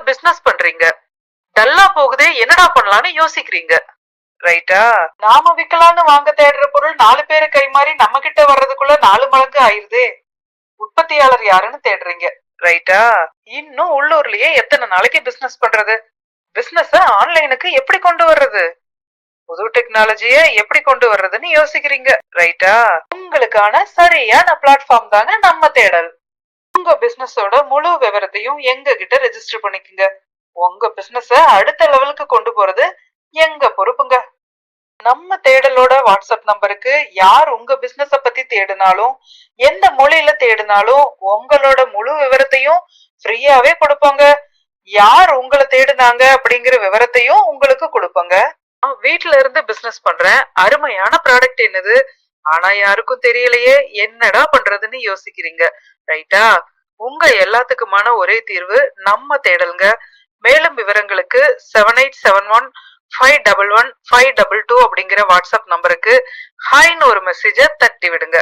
Business பண்றீங்க. டல்லா போகுதே என்னடா பண்ணலாம்னு யோசிக்கிறீங்க. ரைட்டா நாம விக்கலாம்னு வாங்க தேடுற பொருள் நாலு பேரு கை மாறி நம்ம கிட்ட வர்றதுக்குள்ள நாலு மடங்கு ஆயிருதே. உற்பத்தியாளர் யாருன்னு தேடுறீங்க. ரைட்டா இன்னும் உள்ளூர்லயே எத்தனை நாளைக்கு பிசினஸ் பண்றது? பிசினஸ் ஆன்லைனுக்கு எப்படி கொண்டு வர்றது? புது டெக்னாலஜிய எப்படி கொண்டு வர்றதுன்னு யோசிக்கிறீங்க. ரைட்டா உங்களுக்கான சரியான பிளாட்ஃபார்ம் தாங்க நம்ம தேடல். உங்க பிசினஸோட முழு விவரத்தையும் எங்க கிட்ட ரெஜிஸ்டர் பண்ணிக்கங்க. உங்க பிசினஸ அடுத்த லெவலுக்கு கொண்டு போறது எங்க பொறுப்புங்க? நம்ம தேடலோட வாட்ஸ்அப் நம்பருக்கு யார் உங்க பிசினஸ பத்தி தேடினாலும் எந்த மொழியில தேடினாலும் உங்களோட முழு விவரத்தையும் ஃப்ரீயாவே கொடுப்பாங்க. யார் உங்களை தேடுனாங்க அப்படிங்கிற விவரத்தையும் உங்களுக்கு கொடுப்பாங்க. வீட்டுல வீட்ல இருந்து பிசினஸ் பண்றேன். அருமையான ப்ராடக்ட் என்னது? ஆனா யாருக்கும் தெரியலையே. என்னடா பண்றதுன்னு யோசிக்கிறீங்க. ரைட்டா உங்க எல்லாத்துக்குமான ஒரே தீர்வு நம்ம தேடலுங்க. மேலும் விவரங்களுக்கு seven eight seven one five double one five double two அப்படிங்கிற வாட்ஸ்அப் நம்பருக்கு ஹாய்னு ஒரு மெசேஜை தட்டி விடுங்க.